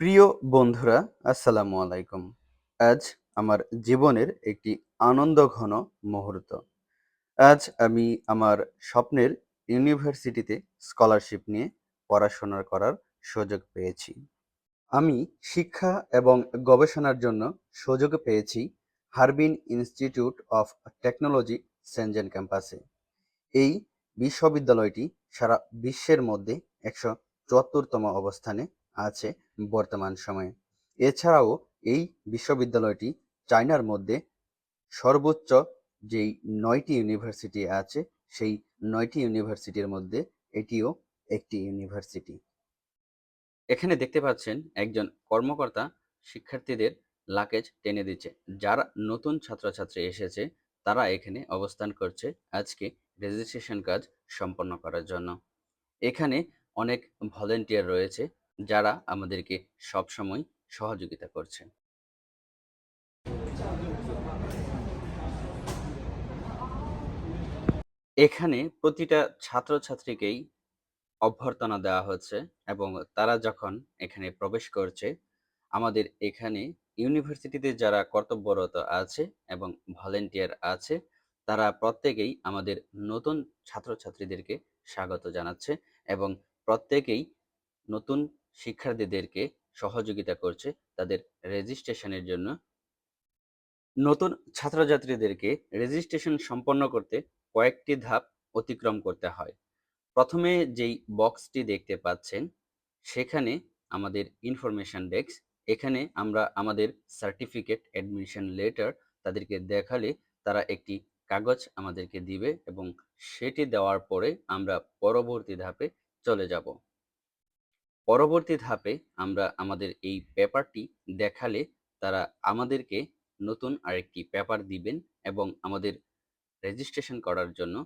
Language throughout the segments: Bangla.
প্রিয় বন্ধুরা, আসসালামু আলাইকুম। আজ আমার জীবনের একটি আনন্দঘন মুহূর্ত। আজ আমি আমার স্বপ্নের ইউনিভার্সিটিতে স্কলারশিপ নিয়ে পড়াশোনা করার সুযোগ পেয়েছি। আমি শিক্ষা এবং গবেষণার জন্য সুযোগ পেয়েছি Harbin institute of technology Shenzhen ক্যাম্পাসে। এই বিশ্ববিদ্যালয়টি সারা বিশ্বের মধ্যে একশো চুয়াত্তরতম অবস্থানে আছে বর্তমান সময়ে। এছাড়াও এই বিশ্ববিদ্যালয়টি চায়নার মধ্যে সর্বোচ্চ যেই নয়টি ইউনিভার্সিটি আছে, সেই নয়টি ইউনিভার্সিটির মধ্যে এটিও একটি ইউনিভার্সিটি। এখানে দেখতে পাচ্ছেন একজন কর্মকর্তা শিক্ষার্থীদের লাকেজ টেনে দিচ্ছে। যারা নতুন ছাত্রছাত্রী এসেছে, তারা এখানে অবস্থান করছে আজকে রেজিস্ট্রেশন কাজ সম্পন্ন করার জন্য। এখানে অনেক ভলেন্টিয়ার রয়েছে যারা আমাদেরকে সবসময় সহযোগিতা করছে। এখানে প্রতিটা ছাত্রছাত্রীকেই অভ্যর্থনা দেওয়া হচ্ছে এবং তারা যখন এখানে প্রবেশ করছে, আমাদের এখানে ইউনিভার্সিটিতে যারা কর্তব্যরত আছে এবং ভলেন্টিয়ার আছে, তারা প্রত্যেকেই আমাদের নতুন ছাত্রছাত্রীদেরকে স্বাগত জানাচ্ছে এবং প্রত্যেকেই নতুন শিক্ষার্থীদেরকে সহযোগিতা করছে তাদের রেজিস্ট্রেশনের জন্য। নতুন ছাত্রছাত্রীদেরকে রেজিস্ট্রেশন সম্পন্ন করতে কয়েকটি ধাপ অতিক্রম করতে হয়। প্রথমে যেই বক্সটি দেখতে পাচ্ছেন, সেখানে আমাদের ইনফরমেশন ডেস্ক এখানে আমরা আমাদের সার্টিফিকেট অ্যাডমিশন লেটার তাদেরকে দেখালে তারা একটি কাগজ আমাদেরকে দিবে এবং সেটি দেওয়ার পরে আমরা পরবর্তী ধাপে চলে যাব। পরবর্তী ধাপে আমরা আমাদের এই পেপারটি দেখালে তারা আমাদেরকে নতুন আরেকটি পেপার দিবেন এবং আমাদের রেজিস্ট্রেশন করার জন্য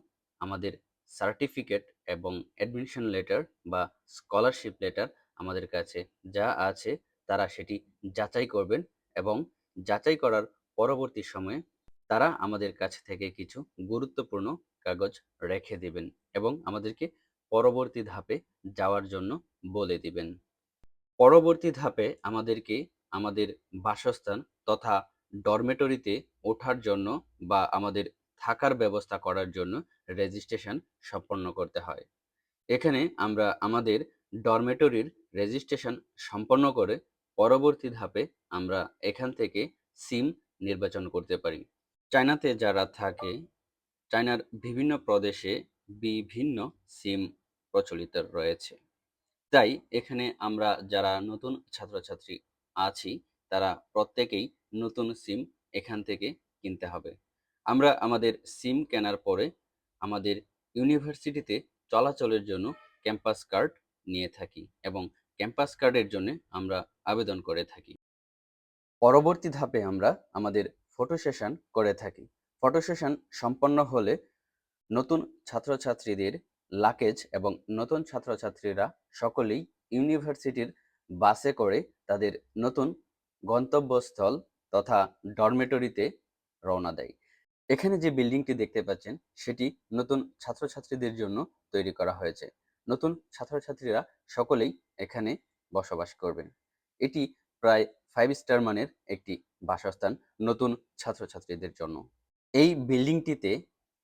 আমাদের সার্টিফিকেট এবং অ্যাডমিশন লেটার বা স্কলারশিপ লেটার আমাদের কাছে যা আছে তারা সেটি যাচাই করবেন এবং যাচাই করার পরবর্তী সময়ে তারা আমাদের কাছ থেকে কিছু গুরুত্বপূর্ণ কাগজ রেখে দেবেন এবং আমাদেরকে পরবর্তী ধাপে যাওয়ার জন্য বলে দিবেন। পরবর্তী ধাপে আমাদেরকে আমাদের বাসস্থান তথা ডরমেটরিতে ওঠার জন্য বা আমাদের থাকার ব্যবস্থা করার জন্য রেজিস্ট্রেশন সম্পন্ন করতে হয়। এখানে আমরা আমাদের ডরমেটরির রেজিস্ট্রেশন সম্পন্ন করে পরবর্তী ধাপে আমরা এখান থেকে সিম নির্বাচন করতে পারি। চায়নাতে যারা থাকে, চায়নার বিভিন্ন প্রদেশে বিভিন্ন সিম প্রচলিত রয়েছে। তাই এখানে আমরা যারা নতুন ছাত্রছাত্রী আছি, তারা প্রত্যেকেই নতুন সিম এখান থেকে কিনতে হবে। আমরা আমাদের সিম কেনার পরে আমাদের ইউনিভার্সিটিতে চলাচলের জন্য ক্যাম্পাস কার্ড নিয়ে থাকি এবং ক্যাম্পাস কার্ডের জন্য আমরা আবেদন করে থাকি। পরবর্তী ধাপে আমরা আমাদের ফটো সেশন করে থাকি। ফটো সেশন সম্পন্ন হলে নতুন ছাত্রছাত্রীদের লাকেজ এবং নতুন ছাত্রছাত্রীরা সকলেই ইউনিভার্সিটির বাসে করে তাদের নতুন গন্তব্যস্থল তথা ডরমেটরিতে রওনা দেয়। এখানে যে বিল্ডিংটি দেখতে পাচ্ছেন, সেটি নতুন ছাত্রছাত্রীদের জন্য তৈরি করা হয়েছে। নতুন ছাত্রছাত্রীরা সকলেই এখানে বসবাস করবেন। এটি প্রায় ফাইভ স্টার মানের একটি বাসস্থান নতুন ছাত্রছাত্রীদের জন্য। এই বিল্ডিংটিতে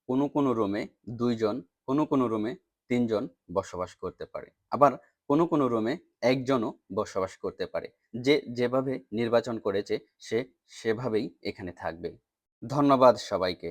কোনো কোনো রুমে দুইজন কোনো কোনো রুমে তিনজন বসবাস করতে পারে। আবার কোনো কোনো রুমে একজনও বসবাস করতে পারে। যে যেভাবে নির্বাচন করেছে সে সেভাবেই এখানে থাকবে। ধন্যবাদ সবাইকে।